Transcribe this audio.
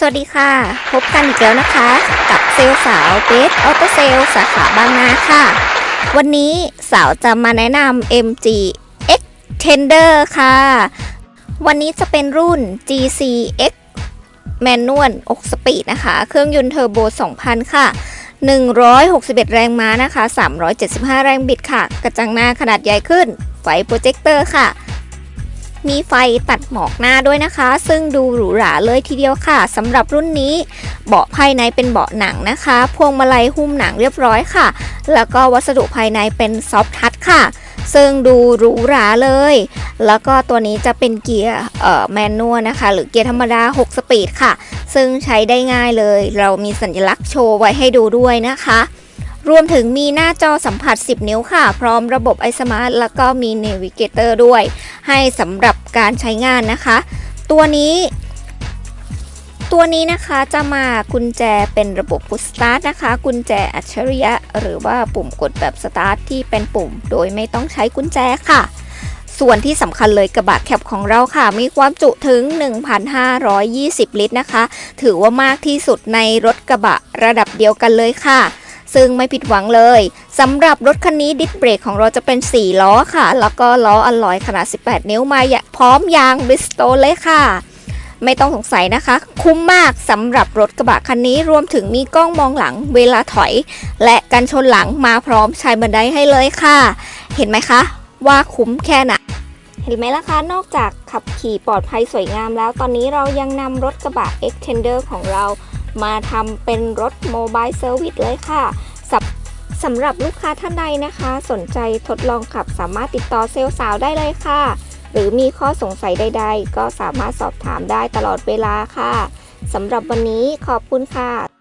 สวัสดีค่ะ พบกันอีกแล้วนะคะ กับเซลสาวเบสออโตเซลสาขาบางนาค่ะ วันนี้สาวจะมาแนะนำ MG X Tender ค่ะ วันนี้จะเป็นรุ่น GC X Manual 6สปีดนะคะ เครื่องยนต์เทอร์โบ 2000 ค่ะ 161 แรงม้านะคะ 375 แรงบิดค่ะ กระจังหน้าขนาดใหญ่ขึ้น ไฟโปรเจคเตอร์ค่ะ มีไฟตัดหมอกหน้าด้วยนะคะ ซึ่งดูหรูหราเลยทีเดียวค่ะสำหรับรุ่นนี้ เบาะภายในเป็นเบาะหนังนะคะ พวงมาลัยหุ้มหนังเรียบร้อยค่ะ แล้วก็วัสดุภายในเป็นซอฟทัชค่ะ ซึ่งดูหรูหราเลย แล้วก็ตัวนี้จะเป็นเกียร์แมนนวลนะคะ หรือเกียร์ธรรมดา 6 สปีดค่ะ ซึ่งใช้ได้ง่ายเลย เรามีสัญลักษณ์โชว์ไว้ให้ดูด้วยนะคะ รวมถึงมีหน้าจอสัมผัส 10 นิ้วค่ะ พร้อมระบบ iSmart แล้วก็มี Navigator ด้วย ให้สำหรับการใช้งานนะคะ ตัวนี้ ตัวนี้นะคะจะมากุญแจเป็นระบบ Push Start นะคะ กุญแจอัจฉริยะ หรือว่าปุ่มกดแบบ Start ที่เป็นปุ่ม โดยไม่ต้องใช้กุญแจค่ะส่วนที่สำคัญเลยกระบะแคปของเราค่ะ มีความจุถึง 1,520 ลิตรนะคะ ถือว่ามากที่สุดในรถกระบะระดับเดียวกันเลยค่ะ ซึ่งไม่ผิดหวังเลยสำหรับรถคันนี้ดิสเบรกของเราจะเป็น 4 ล้อค่ะ แล้วก็ล้ออลลอยขนาด 18 นิ้วมาอย่าพร้อมยางบริสโตเลยค่ะ ไม่ต้องสงสัยนะคะ คุ้มมากสำหรับรถกระบะคันนี้รวมถึงมีกล้องมองหลังเวลาถอย และกันชนหลังมาพร้อมชายบันไดให้เลยค่ะ เห็นไหมคะ ว่าคุ้มแค่ไหนเห็นไหมล่ะคะ นอกจากขับขี่ปลอดภัยสวยงามแล้ว ตอนนี้เรายังนำรถกระบะ Extender ของเรา มาทำเป็นรถโมบายเซอร์วิสเลยค่ะสำสำหรับลูกค้าท่านใดนะคะ สนใจทดลองขับสามารถติดต่อเซลล์สาวได้เลยค่ะ หรือมีข้อสงสัยใด ๆ ก็สามารถสอบถามได้ตลอดเวลาค่ะสำหรับวันนี้ขอบคุณค่ะ